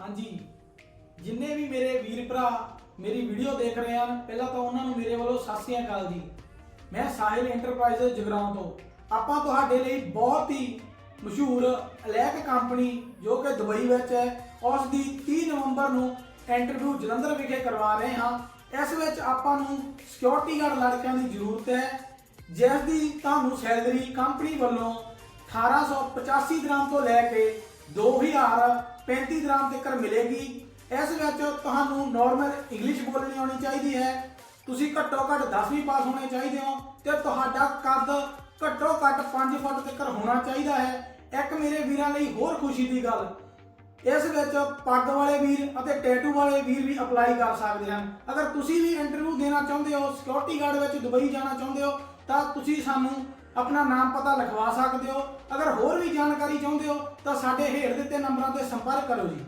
ਹਾਂਜੀ। ਜਿੰਨੇ ਵੀ ਮੇਰੇ ਵੀਰ ਭਰਾ ਮੇਰੀ ਵੀਡੀਓ ਦੇਖ ਰਹੇ ਹਨ ਪਹਿਲਾਂ ਤਾਂ ਉਹਨਾਂ ਨੂੰ ਮੇਰੇ ਵੱਲੋਂ ਸਤਿ ਸ੍ਰੀ ਅਕਾਲ ਜੀ। ਮੈਂ ਸਾਹਿਲ ਇੰਟਰਪ੍ਰਾਈਜ਼ ਜਗਰਾਉਂ ਤੋਂ। ਆਪਾਂ ਤੁਹਾਡੇ ਲਈ ਬਹੁਤ ਹੀ ਮਸ਼ਹੂਰ ਅਲੈਕ ਕੰਪਨੀ ਜੋ ਕਿ ਦੁਬਈ ਵਿੱਚ ਹੈ, ਉਸ ਦੀ 30 ਨਵੰਬਰ ਨੂੰ ਇੰਟਰਵਿਊ ਜਲੰਧਰ ਵਿਖੇ ਕਰਵਾ ਰਹੇ ਹਾਂ। ਇਸ ਵਿੱਚ ਆਪਾਂ ਨੂੰ ਸਿਕਿਉਰਿਟੀ ਗਾਰਡ ਲੜਕਿਆਂ ਦੀ ਜ਼ਰੂਰਤ ਹੈ, ਜਿਸ ਦੀ ਤੁਹਾਨੂੰ ਸੈਲਰੀ ਕੰਪਨੀ ਵੱਲੋਂ 1885 ਦਰਾਮ ਤੋਂ ਲੈ ਕੇ 2035 ਦਰਾਮ ਤੱਕ ਮਿਲੇਗੀ। ਇਸ ਵਿੱਚ ਤੁਹਾਨੂੰ ਨਾਰਮਲ ਇੰਗਲਿਸ਼ ਬੋਲਣੀ ਆਉਣੀ ਚਾਹੀਦੀ ਹੈ। ਤੁਸੀਂ ਘੱਟੋ ਘੱਟ 10ਵੀਂ ਪਾਸ ਹੋਣੇ ਚਾਹੀਦੇ ਹੋ ਤੇ ਤੁਹਾਡਾ ਕੱਦ ਘੱਟੋ ਘੱਟ 5 ਫੁੱਟ ਤੱਕ ਹੋਣਾ ਚਾਹੀਦਾ ਹੈ। ਇੱਕ ਮੇਰੇ ਵੀਰਾਂ ਲਈ ਹੋਰ ਖੁਸ਼ੀ ਦੀ ਗੱਲ, ਇਸ ਵਿੱਚ ਪੱਗ ਵਾਲੇ ਵੀਰ ਅਤੇ ਟੈਟੂ ਵਾਲੇ ਵੀਰ ਵੀ ਅਪਲਾਈ ਕਰ ਸਕਦੇ ਹਨ। ਅਗਰ ਤੁਸੀਂ ਵੀ ਇੰਟਰਵਿਊ ਦੇਣਾ ਚਾਹੁੰਦੇ ਹੋ ਸਿਕਿਉਰਿਟੀ ਗਾਰਡ ਵਿੱਚ ਦੁਬਈ ਜਾਣਾ ਚਾਹੁੰਦੇ ਹੋ, ਤਾਂ ਤੁਸੀਂ ਸਾਨੂੰ ਆਪਣਾ ਨਾਮ ਪਤਾ ਲਿਖਵਾ ਸਕਦੇ ਹੋ। ਅਗਰ ਹੋਰ ਵੀ ਜਾਣਕਾਰੀ ਚਾਹੁੰਦੇ ਹੋ ਤਾਂ ਸਾਡੇ ਹੇਠ ਦਿੱਤੇ ਨੰਬਰਾਂ ਤੇ ਸੰਪਰਕ ਕਰੋ ਜੀ।